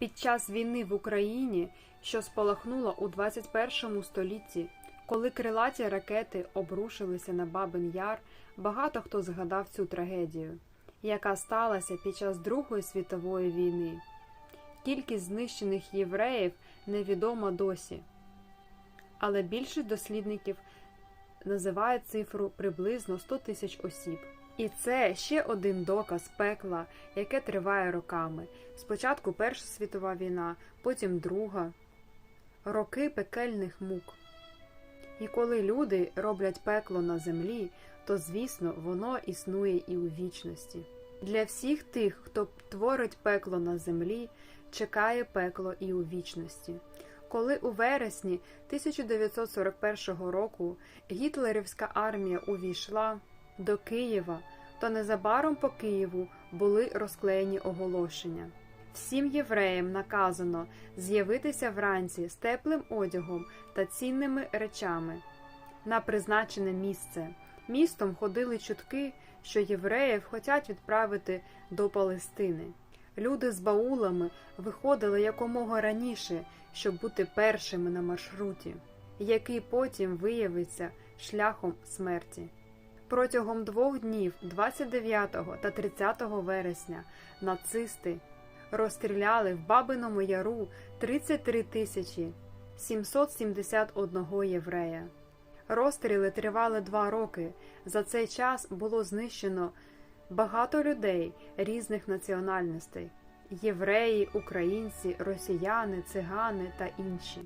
Під час війни в Україні, що спалахнула у 21 столітті, коли крилаті ракети обрушилися на Бабин Яр, багато хто згадав цю трагедію, яка сталася під час Другої світової війни. Кількість знищених євреїв невідома досі, але більшість дослідників називає цифру приблизно 100 тисяч осіб. І це ще один доказ пекла, яке триває роками. Спочатку Перша світова війна, потім Друга, роки пекельних мук. І коли люди роблять пекло на землі, то звісно воно існує і у вічності. Для всіх тих, хто творить пекло на землі, чекає пекло і у вічності. Коли у вересні 1941 року гітлерівська армія увійшла до Києва, то незабаром по Києву були розклеєні оголошення. Всім євреям наказано з'явитися вранці з теплим одягом та цінними речами на призначене місце. Містом ходили чутки, що євреїв хочуть відправити до Палестини. Люди з баулами виходили якомога раніше, щоб бути першими на маршруті, який потім виявиться шляхом смерті. Протягом двох днів, 29 та 30 вересня, нацисти розстріляли в Бабиному Яру 33 тисячі 771 єврея. Розстріли тривали два роки. За цей час було знищено багато людей різних національностей: євреї, українці, росіяни, цигани та інші.